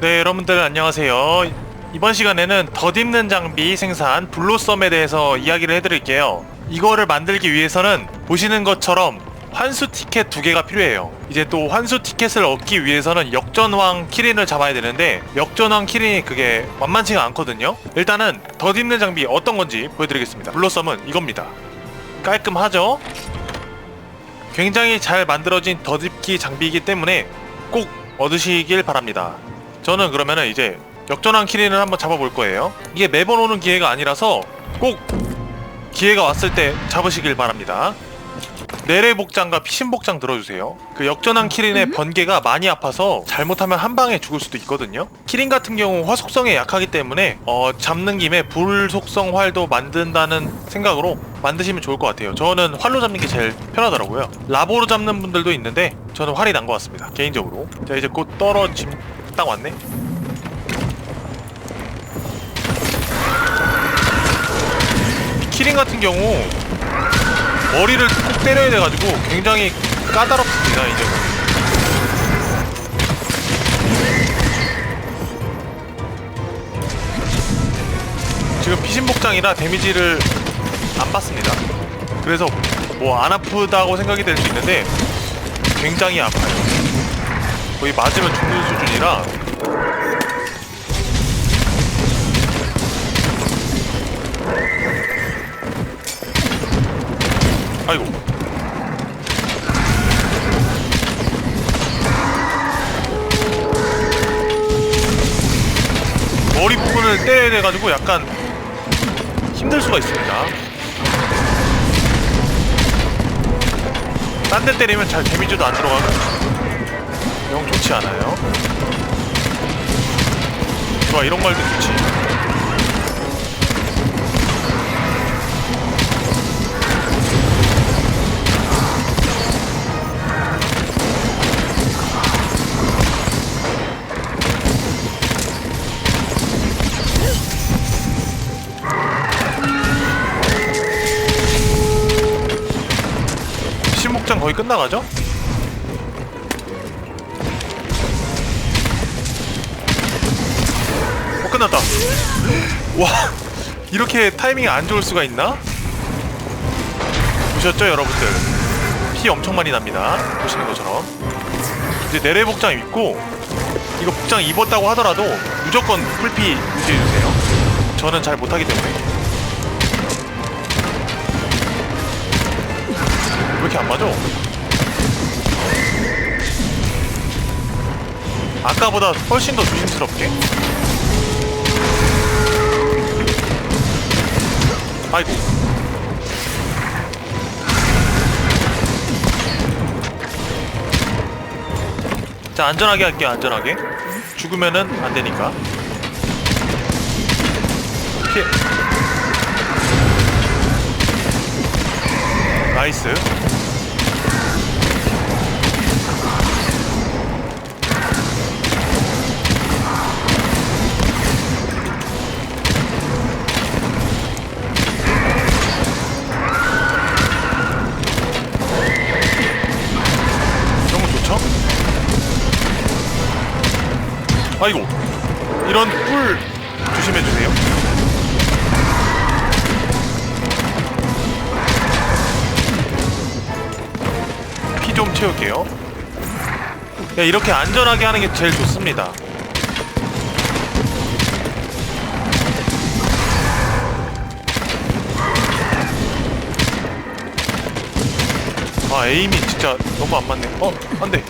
네, 여러분들 안녕하세요. 이번 시간에는 덧입는 장비 생산 블로썸에 대해서 이야기를 해드릴게요. 이거를 만들기 위해서는 보시는 것처럼 환수 티켓 두 개가 필요해요. 이제 또 환수 티켓을 얻기 위해서는 역전왕 키린을 잡아야 되는데 역전왕 키린이 그게 만만치가 않거든요. 일단은 덧입는 장비 어떤 건지 보여드리겠습니다. 블로썸은 이겁니다. 깔끔하죠? 굉장히 잘 만들어진 덧입기 장비이기 때문에 꼭 얻으시길 바랍니다. 저는 그러면은 이제 역전왕 키린을 한번 잡아볼 거예요. 이게 매번 오는 기회가 아니라서 꼭 기회가 왔을 때 잡으시길 바랍니다. 내래 복장과 피신 복장 들어주세요. 그 역전왕 키린의 번개가 많이 아파서 잘못하면 한 방에 죽을 수도 있거든요. 키린 같은 경우 화속성에 약하기 때문에 어, 잡는 김에 불 속성 활도 만든다는 생각으로 만드시면 좋을 것 같아요. 저는 활로 잡는 게 제일 편하더라고요. 라보로 잡는 분들도 있는데 저는 활이 난 것 같습니다. 개인적으로. 자 이제 곧 떨어짐 딱 왔네. 키린 같은 경우 머리를 꼭 때려야 돼가지고 굉장히 까다롭습니다 이제 지금 피신 복장이라 데미지를 안 받습니다. 그래서 뭐 안 아프다고 생각이 될 수 있는데 굉장히 아파요 거의 맞으면 죽는 수준이라. 아이고. 머리 부분을 때려야 돼가지고 약간 힘들 수가 있습니다. 딴 데 때리면 잘 데미지도 안 들어가고 영 좋지 않아요 좋아 이런 말도 좋지 신목장 거의 끝나가죠? 끝났다. 와 이렇게 타이밍이 안 좋을 수가 있나? 보셨죠 여러분들? 피 엄청 많이 납니다. 보시는 것처럼. 이제 내래 복장 입고 이거 복장 입었다고 하더라도 무조건 풀피 유지해주세요. 저는 잘 못하기 때문에. 왜 이렇게 안 맞아? 아까보다 훨씬 더 조심스럽게? 아이고. 자 안전하게 할게요 안전하게. 죽으면은 안 되니까. 피해 나이스 아이고. 이런 꿀 조심해주세요. 피 좀 채울게요. 야, 이렇게 안전하게 하는 게 제일 좋습니다. 아 에임이 진짜 너무 안 맞네. 어 안돼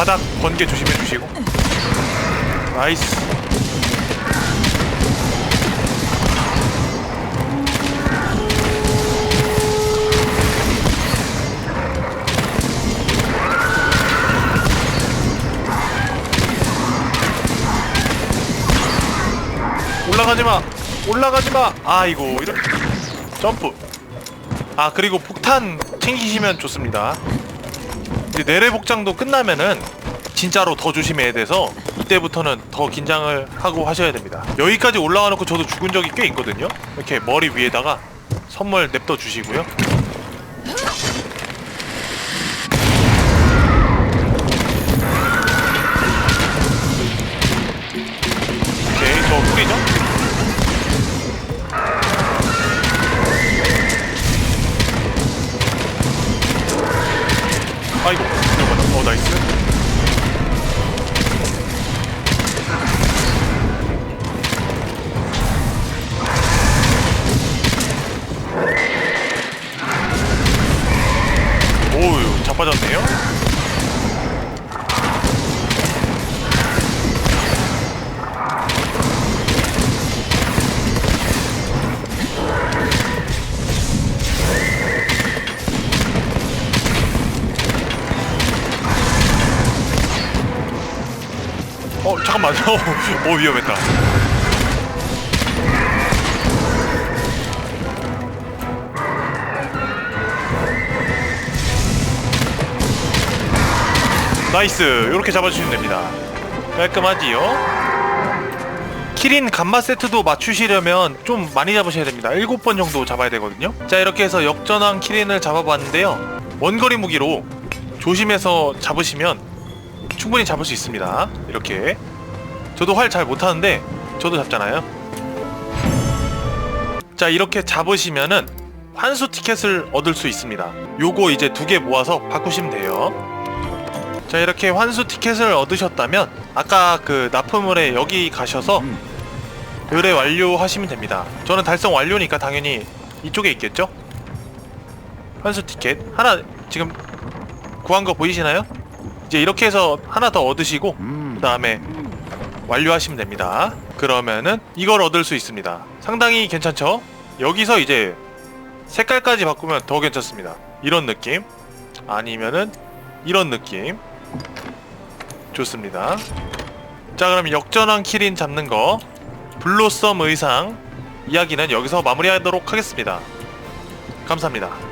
바닥 번개 조심해 주시고 나이스 올라가지 마. 올라가지 마. 아이고 이런 점프. 아 그리고 폭탄 챙기시면 좋습니다. 내래 복장도 끝나면은 진짜로 더 조심해야 돼서 이때부터는 더 긴장을 하고 하셔야 됩니다. 여기까지 올라와 놓고 저도 죽은 적이 꽤 있거든요. 이렇게 머리 위에다가 선물 냅둬 주시고요. 잠깐만 어 위험했다. 나이스. 이렇게 잡아주시면 됩니다. 깔끔하지요? 키린 감마 세트도 맞추시려면 좀 많이 잡으셔야 됩니다. 7번 정도 잡아야 되거든요. 자 이렇게 해서 역전한 키린을 잡아봤는데요. 원거리 무기로 조심해서 잡으시면 충분히 잡을 수 있습니다. 이렇게 저도 활 잘 못하는데 저도 잡잖아요. 자 이렇게 잡으시면은 환수 티켓을 얻을 수 있습니다. 요거 이제 두 개 모아서 바꾸시면 돼요. 자 이렇게 환수 티켓을 얻으셨다면 아까 그 납품물에 여기 가셔서 의뢰 완료하시면 됩니다. 저는 달성 완료니까 당연히 이쪽에 있겠죠? 환수 티켓. 하나 지금 구한 거 보이시나요? 이제 이렇게 해서 하나 더 얻으시고 그 다음에 완료하시면 됩니다. 그러면은 이걸 얻을 수 있습니다. 상당히 괜찮죠? 여기서 이제 색깔까지 바꾸면 더 괜찮습니다. 이런 느낌? 아니면은 이런 느낌? 좋습니다. 자 그럼 역전왕 키린 잡는 거. 블로썸 의상 이야기는 여기서 마무리하도록 하겠습니다. 감사합니다